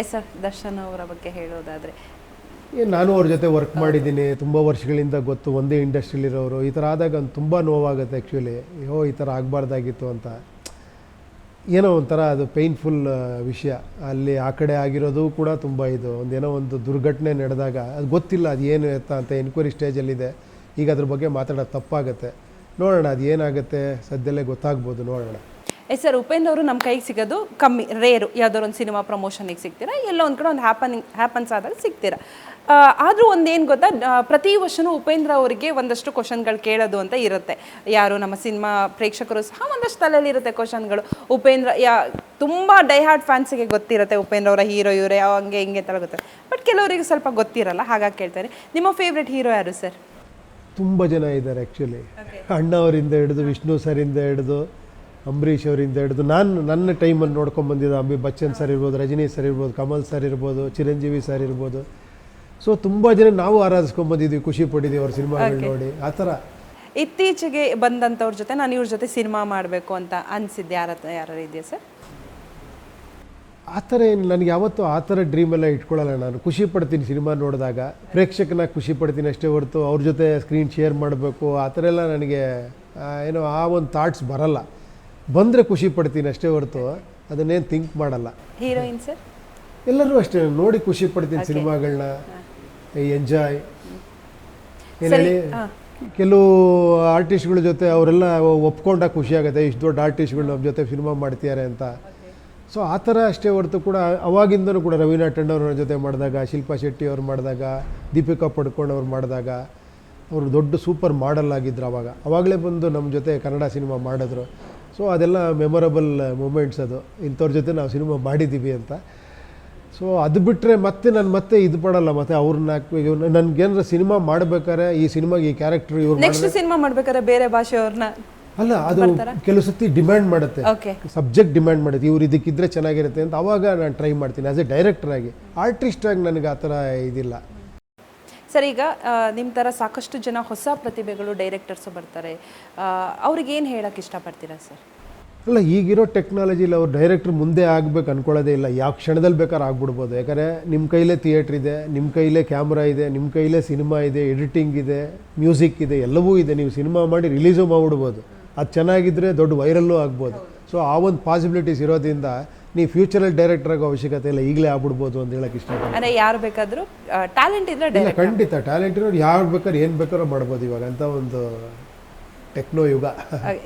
Yes sir Darshan ಅವರ ಬಗ್ಗೆ ಹೇಳೋದಾದರೆ. ಏ, ನಾನು ಅವ್ರ ಜೊತೆ ವರ್ಕ್ ಮಾಡಿದ್ದೀನಿ ತುಂಬ ವರ್ಷಗಳಿಂದ ಗೊತ್ತು ಒಂದೇ ಇಂಡಸ್ಟ್ರಿಲಿರೋರು ಈ ಥರ ಆದಾಗ ಒಂದು ತುಂಬ ನೋವಾಗುತ್ತೆ ಆ್ಯಕ್ಚುಲಿ ಯೋ ಈ ಥರ ಆಗಬಾರ್ದಾಗಿತ್ತು ಅಂತ. ಏನೋ ಒಂಥರ ಅದು ಪೇಯ್ನ್ಫುಲ್ ವಿಷಯ. ಅಲ್ಲಿ ಆ ಕಡೆ ಆಗಿರೋದು ಕೂಡ ತುಂಬ ಇದು. ಒಂದೇನೋ ಒಂದು ದುರ್ಘಟನೆ ನಡೆದಾಗ ಅದು ಗೊತ್ತಿಲ್ಲ ಅದು ಏನು ಎತ್ತ ಅಂತ ಎನ್ಕ್ವೈರಿ ಸ್ಟೇಜಲ್ಲಿದೆ ಈಗ ಅದ್ರ ಬಗ್ಗೆ ಮಾತಾಡೋದು ತಪ್ಪಾಗುತ್ತೆ. ನೋಡೋಣ ಅದು ಏನಾಗುತ್ತೆ ಸದ್ಯಲ್ಲೇ ಗೊತ್ತಾಗ್ಬೋದು ನೋಡೋಣ. ಎಸ್ ಸರ್ ಉಪೇಂದ್ರ ಅವರು ನಮ್ಮ ಕೈಗೆ ಸಿಗೋದು ಕಮ್ಮಿ ರೇರು ಯಾವ್ದಾದ್ರು ಒಂದು ಸಿನಿಮಾ ಪ್ರಮೋಷನಿಗೆ ಸಿಗ್ತೀರಾ? ಎಲ್ಲೋ ಒಂದು ಕಡೆ ಒಂದು ಹ್ಯಾಪನಿಂಗ್ ಹ್ಯಾಪನ್ಸ್ ಆದಾಗ ಸಿಗ್ತೀರಾ? ಆದರೂ ಒಂದೇನು ಗೊತ್ತಾ ಪ್ರತಿ ವರ್ಷನೂ ಉಪೇಂದ್ರ ಅವರಿಗೆ ಒಂದಷ್ಟು ಕ್ವಶನ್ಗಳು ಕೇಳೋದು ಅಂತ ಇರುತ್ತೆ. ಯಾರು ನಮ್ಮ ಸಿನಿಮಾ ಪ್ರೇಕ್ಷಕರು ಸಹ ಒಂದಷ್ಟು ತಲೆಯಲ್ಲಿ ಇರುತ್ತೆ ಕ್ವಶನ್ಗಳು. ಉಪೇಂದ್ರ ಯಾ ತುಂಬ ಡೈಹಾರ್ಡ್ ಫ್ಯಾನ್ಸಿಗೆ ಗೊತ್ತಿರುತ್ತೆ ಉಪೇಂದ್ರ ಅವರ ಹೀರೋ ಇವರೇ ಹಂಗೆ ಹಿಂಗೆ ಥರ ಗೊತ್ತಿರುತ್ತೆ ಬಟ್ ಕೆಲವರಿಗೆ ಸ್ವಲ್ಪ ಗೊತ್ತಿರಲ್ಲ ಹಾಗಾಗಿ ಕೇಳ್ತಾರೆ ನಿಮ್ಮ ಫೇವ್ರೆಟ್ ಹೀರೋ ಯಾರು ಸರ್? ತುಂಬ ಜನ ಇದ್ದಾರೆ ಆ್ಯಕ್ಚುಲಿ ಅಣ್ಣವರಿಂದ ಹಿಡಿದು ವಿಷ್ಣು ಸರಿಂದ ಹಿಡಿದು ಅಂಬರೀಷ್ ಅವರಿಂದ ಹಿಡಿದು ನಾನು ನನ್ನ ಟೈಮಲ್ಲಿ ನೋಡ್ಕೊಂಡು ಬಂದಿದ್ದು ಅಂಬಿ ಬಚ್ಚನ್ ಸರ್ ಇರ್ಬೋದು ರಜನಿ ಸರ್ ಇರ್ಬೋದು ಕಮಲ್ ಸರ್ ಇರ್ಬೋದು ಚಿರಂಜೀವಿ ಸರ್ ಇರ್ಬೋದು. ಸೊ ತುಂಬ ಜನ ನಾವು ಆರಾಧಿಸ್ಕೊಂಡ್ ಬಂದಿದ್ವಿ ಖುಷಿ ಪಟ್ಟಿದ್ದೀವಿ ಅವ್ರ ಸಿನಿಮಾಗಳು ನೋಡಿ ಆ ಥರ. ಇತ್ತೀಚೆಗೆ ಬಂದಂಥವ್ರ ಜೊತೆ ನಾನು ಇವ್ರ ಜೊತೆ ಸಿನಿಮಾ ಮಾಡಬೇಕು ಅಂತ ಅನಿಸಿದ್ದು. ಯಾರ ಯಾರು ಇದೆಯಾ ಸರ್ ಆ ಥರ ಏನು ನನಗೆ ಯಾವತ್ತೂ ಆ ಥರ ಡ್ರೀಮೆಲ್ಲ ಇಟ್ಕೊಳ್ಳಲ್ಲ ನಾನು. ಖುಷಿ ಪಡ್ತೀನಿ ಸಿನಿಮಾ ನೋಡಿದಾಗ. ಪ್ರೇಕ್ಷಕನ ಖುಷಿ ಪಡ್ತೀನಿ ಅಷ್ಟೇ ಹೊರತು ಅವ್ರ ಜೊತೆ ಸ್ಕ್ರೀನ್ ಶೇರ್ ಮಾಡಬೇಕು. ಆ ಥರ ಎಲ್ಲ ನನಗೆ ಏನೋ ಆ ಒಂದು ಥಾಟ್ಸ್ ಬರಲ್ಲ. ಬಂದರೆ ಖುಷಿ ಪಡ್ತೀನಿ ಅಷ್ಟೇ ಹೊರತು ಅದನ್ನೇನು ಥಿಂಕ್ ಮಾಡಲ್ಲ. ಹೀರೋಯಿನ್ ಸರ್ ಎಲ್ಲರೂ ಅಷ್ಟೇ ನೋಡಿ ಖುಷಿ ಪಡ್ತೀನಿ ಸಿನಿಮಾಗಳನ್ನ ಎಂಜಾಯ್ ಏನೇಳಿ. ಕೆಲವು ಆರ್ಟಿಸ್ಟ್ಗಳ ಜೊತೆ ಅವರೆಲ್ಲ ಒಪ್ಕೊಂಡಾಗ ಖುಷಿ ಆಗುತ್ತೆ ಇಷ್ಟು ದೊಡ್ಡ ಆರ್ಟಿಸ್ಟ್ಗಳು ನಮ್ಮ ಜೊತೆ ಸಿನಿಮಾ ಮಾಡ್ತಿದ್ದಾರೆ ಅಂತ. ಸೊ ಆ ಥರ ಅಷ್ಟೇ ಹೊರತು ಕೂಡ ಅವಾಗಿಂದನೂ ಕೂಡ ರವೀನಾ ಟಂಡವ್ರ ಅವ್ರ ಜೊತೆ ಮಾಡಿದಾಗ ಶಿಲ್ಪಾ ಶೆಟ್ಟಿ ಅವ್ರು ಮಾಡಿದಾಗ ದೀಪಿಕಾ ಪಡ್ಕೊಂಡು ಅವ್ರು ಮಾಡಿದಾಗ ಅವರು ದೊಡ್ಡ ಸೂಪರ್ ಮಾಡಲ್ ಆಗಿದ್ರು ಅವಾಗ. ಅವಾಗಲೇ ಬಂದು ನಮ್ಮ ಜೊತೆ ಕನ್ನಡ ಸಿನಿಮಾ ಮಾಡಿದ್ರು. ಸೊ ಅದೆಲ್ಲ ಮೆಮೊರಬಲ್ ಮೂಮೆಂಟ್ಸ್ ಅದು. ಇಂಥವ್ರ ಜೊತೆ ನಾವು ಸಿನಿಮಾ ಮಾಡಿದ್ದೀವಿ ಅಂತ. ಸೊ ಅದು ಬಿಟ್ಟರೆ ಮತ್ತೆ ನಾನು ಮತ್ತೆ ಇದು ಪಡಲ್ಲ. ಮತ್ತೆ ಅವ್ರನ್ನ ನನ್ಗೇನಾರ ಸಿನಿಮಾ ಮಾಡ್ಬೇಕಾದ್ರೆ ಈ ಸಿನಿಮಾಗೆ ಈ ಕ್ಯಾರೆಕ್ಟರ್ ಇವ್ರು ಸಿನಿಮಾ ಮಾಡ್ಬೇಕಾದ್ರೆ ಬೇರೆ ಭಾಷೆಯವ್ರನ್ನ ಅಲ್ಲ ಅದು ಕೆಲವು ಸತಿ ಡಿಮ್ಯಾಂಡ್ ಮಾಡುತ್ತೆ. ಸಬ್ಜೆಕ್ಟ್ ಡಿಮ್ಯಾಂಡ್ ಮಾಡುತ್ತೆ. ಇವ್ರು ಇದಕ್ಕಿದ್ರೆ ಚೆನ್ನಾಗಿರುತ್ತೆ ಅಂತ ಅವಾಗ ನಾನು ಟ್ರೈ ಮಾಡ್ತೀನಿ. ಆಸ್ ಎ ಡೈರೆಕ್ಟರ್ ಆಗಿ ಆರ್ಟಿಸ್ಟ್ ಆಗಿ ನನಗೆ ಆ ಥರ ಇದಿಲ್ಲ. ಸರ್ ಈಗ ನಿಮ್ಮ ಥರ ಸಾಕಷ್ಟು ಜನ ಹೊಸ ಪ್ರತಿಭೆಗಳು ಡೈರೆಕ್ಟರ್ಸು ಬರ್ತಾರೆ. ಅವ್ರಿಗೆ ಏನು ಹೇಳಕ್ಕೆ ಇಷ್ಟಪಡ್ತೀರಾ ಸರ್? ಅಲ್ಲ ಈಗಿರೋ ಟೆಕ್ನಾಲಜಿಲಿ ಅವ್ರು ಡೈರೆಕ್ಟ್ರ್ ಮುಂದೆ ಆಗಬೇಕು ಅನ್ಕೊಳ್ಳೋದೇ ಇಲ್ಲ. ಯಾವ ಕ್ಷಣದಲ್ಲಿ ಬೇಕಾದ್ರೆ ಆಗ್ಬಿಡ್ಬೋದು. ಯಾಕಂದರೆ ನಿಮ್ಮ ಕೈಲೇ ಥಿಯೇಟ್ರ್ ಇದೆ ನಿಮ್ಮ ಕೈಲೇ ಕ್ಯಾಮ್ರಾ ಇದೆ ನಿಮ್ಮ ಕೈಲೇ ಸಿನಿಮಾ ಇದೆ ಎಡಿಟಿಂಗ್ ಇದೆ ಮ್ಯೂಸಿಕ್ ಇದೆ ಎಲ್ಲವೂ ಇದೆ. ನೀವು ಸಿನಿಮಾ ಮಾಡಿ ರಿಲೀಸು ಮಾಡಿಬಿಡ್ಬೋದು. ಅದು ಚೆನ್ನಾಗಿದ್ದರೆ ದೊಡ್ಡ ವೈರಲ್ಲೂ ಆಗ್ಬೋದು. ಸೊ ಆ ಒಂದು ಪಾಸಿಬಿಲಿಟೀಸ್ ಇರೋದ್ರಿಂದ ನೀವು ಫ್ಯೂಚರಲ್ಲಿ ಡೈರೆಕ್ಟರ್ ಆಗೋ ಅವಶ್ಯಕತೆ ಇಲ್ಲ ಈಗಲೇ ಆಗ್ಬಿಡ್ಬೋದು ಅಂತ ಹೇಳಕ್ಕೆ ಇಷ್ಟ ಅಂದರೆ ಯಾರು ಬೇಕಾದರೂ ಟ್ಯಾಲೆಂಟ್ ಇದ್ರೆ ಇಲ್ಲ ಡೈರೆಕ್ಟ್ ಖಂಡಿತ ಟ್ಯಾಲೆಂಟ್ ಇರೋರು ಯಾರು ಬೇಕಾದ್ರೆ ಏನು ಬೇಕಾದ್ರೂ ಮಾಡ್ಬೋದು ಇವಾಗ ಅಂತ ಒಂದು ಟೆಕ್ನೋ ಯುಗ.